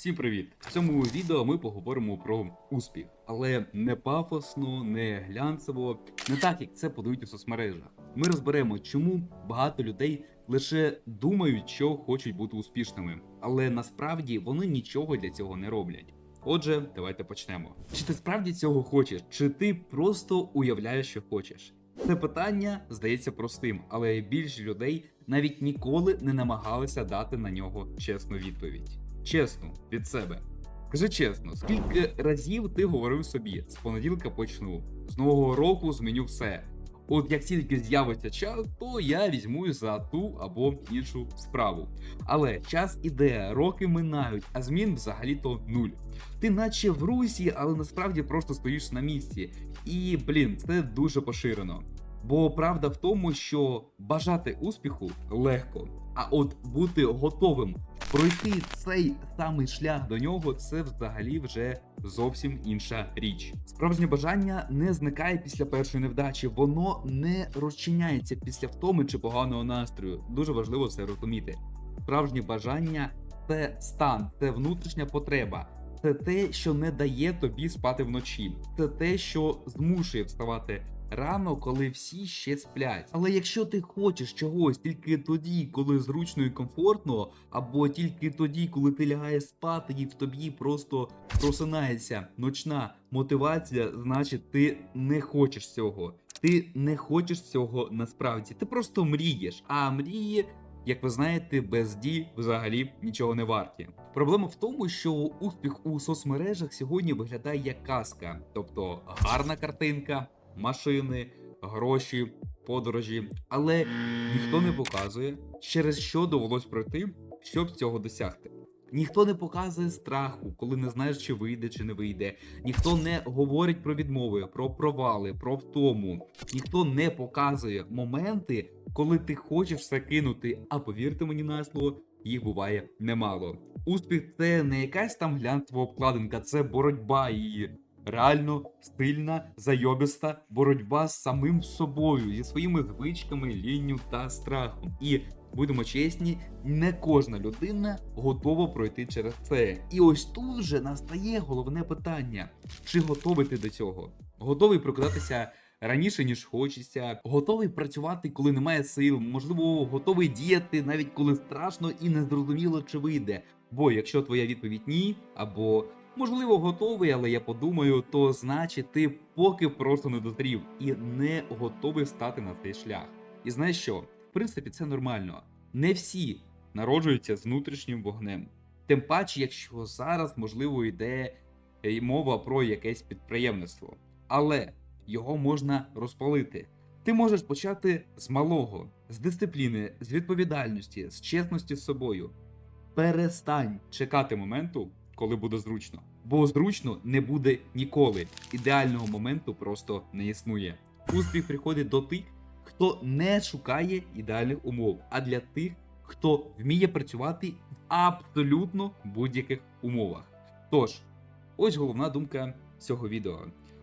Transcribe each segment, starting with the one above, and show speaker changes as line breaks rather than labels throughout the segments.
Всім привіт! В цьому відео ми поговоримо про успіх, але не пафосно, не глянцево, не так як це подають у соцмережах. Ми розберемо, чому багато людей лише думають, що хочуть бути успішними, але насправді вони нічого для цього не роблять. Отже, давайте почнемо. Чи ти справді цього хочеш, чи ти просто уявляєш, що хочеш? Це питання здається простим, але більшість людей навіть ніколи не намагалися дати на нього чесну відповідь. Чесно, від себе. Скажи чесно, скільки разів ти говорив собі з понеділка почну, з нового року зміню все. От як тільки з'явиться час, то я візьму за ту або іншу справу. Але час іде, роки минають, а змін взагалі-то нуль. Ти наче в русі, але насправді просто стоїш на місці. І блін, це дуже поширено. Бо правда в тому, що бажати успіху легко, а от бути готовим пройти цей самий шлях до нього це взагалі вже зовсім інша річ. Справжнє бажання не зникає після першої невдачі, воно не розчиняється після втоми чи поганого настрою. Дуже важливо це розуміти. Справжнє бажання це стан, це внутрішня потреба. Це те, що не дає тобі спати вночі. Це те, що змушує вставати рано, коли всі ще сплять. Але якщо ти хочеш чогось тільки тоді, коли зручно і комфортно, або тільки тоді, коли ти лягаєш спати і в тобі просто просинається ночна мотивація, значить ти не хочеш цього. Ти не хочеш цього насправді. Ти просто мрієш, а мрії. Як ви знаєте, без дій взагалі нічого не варті. Проблема в тому, що успіх у соцмережах сьогодні виглядає як казка, тобто гарна картинка, машини, гроші, подорожі, але ніхто не показує, через що довелось пройти, щоб цього досягти. Ніхто не показує страху, коли не знаєш, чи вийде, чи не вийде. Ніхто не говорить про відмови, про провали, про втому. Ніхто не показує моменти, коли ти хочеш все кинути. А повірте мені на слово, їх буває немало. Успіх це не якась там глянцева обкладинка, це боротьба і реально стильна, зайобіста боротьба з самим собою, зі своїми звичками, лінню та страхом. І будемо чесні, не кожна людина готова пройти через це. І ось тут вже настає головне питання: чи готовий ти до цього? Готовий прокидатися раніше, ніж хочеться, готовий працювати, коли немає сил, можливо, готовий діяти, навіть коли страшно і незрозуміло, чи вийде. Бо якщо твоя відповідь ні, або можливо готовий, але я подумаю, то значить ти поки просто не дозрів і не готовий стати на цей шлях. І знаєш що? В принципі, це нормально. Не всі народжуються з внутрішнім вогнем. Тим паче, якщо зараз, можливо, йде е, мова про якесь підприємництво. Але його можна розпалити. Ти можеш почати з малого, з дисципліни, з відповідальності, з чесності з собою. Перестань чекати моменту, коли буде зручно. Бо зручно не буде ніколи. Ідеального моменту просто не існує. Успіх приходить до тих, хто не шукає ідеальних умов, а для тих, хто вміє працювати в абсолютно будь-яких умовах. Тож, ось головна думка цього відео.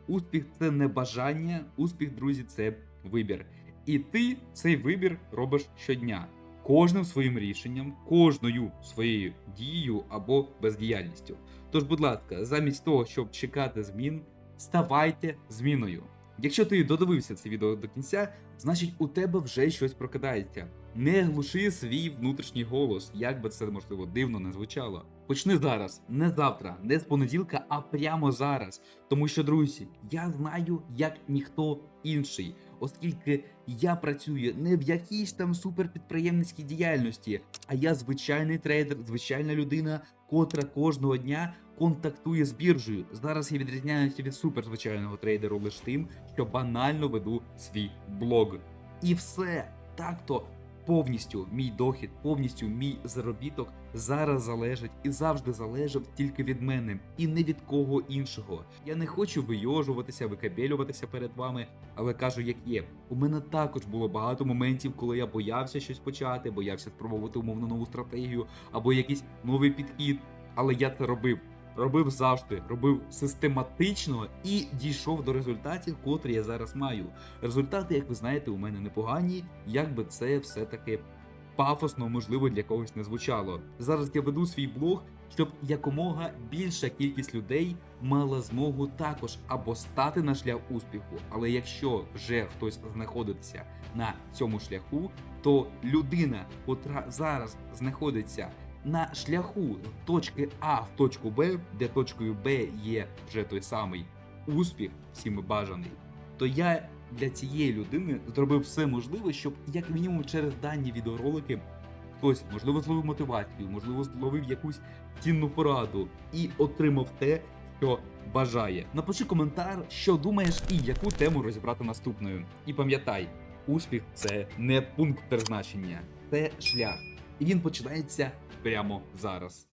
Успіх це не бажання, успіх, друзі, це вибір. І ти цей вибір робиш щодня, кожним своїм рішенням, кожною своєю дією або бездіяльністю. Тож, будь ласка, замість того, щоб чекати змін, ставайте зміною. Якщо ти додивився це відео до кінця, значить у тебе вже щось прокидається. Не глуши свій внутрішній голос, як би це можливо дивно не звучало. Почни зараз, не завтра, не з понеділка, а прямо зараз. Тому що, друзі, я знаю, як ніхто інший, оскільки я працюю не в якійсь там суперпідприємницькій діяльності, а я звичайний трейдер, звичайна людина, котра кожного дня контактує з біржею. Зараз я відрізняюся від суперзвичайного трейдеру лише тим, що банально веду свій блог. І все так-то повністю мій дохід, повністю мій заробіток зараз залежить і завжди залежав тільки від мене і не від кого іншого. Я не хочу вийожуватися, викабелюватися перед вами, але кажу, як є. У мене також було багато моментів, коли я боявся щось почати, боявся спробувати умовно нову стратегію або якийсь новий підхід. Але я це робив. Робив завжди, робив систематично і дійшов до результатів, котрі я зараз маю. Результати, як ви знаєте, у мене непогані, як би це все таки пафосно, можливо, для когось не звучало. Зараз я веду свій блог щоб якомога більша кількість людей мала змогу також або стати на шлях успіху. Але якщо вже хтось знаходиться на цьому шляху, то людина, котра зараз знаходиться на шляху точки А в точку Б, де точкою Б є вже той самий успіх, всіми бажаний, то я для цієї людини зробив все можливе, щоб як мінімум через дані відеоролики хтось, можливо, зловив мотивацію, можливо, зловив якусь цінну пораду і отримав те, що бажає. Напиши коментар, що думаєш і яку тему розібрати наступною. І пам'ятай, успіх це не пункт призначення, це шлях. І він починається прямо зараз.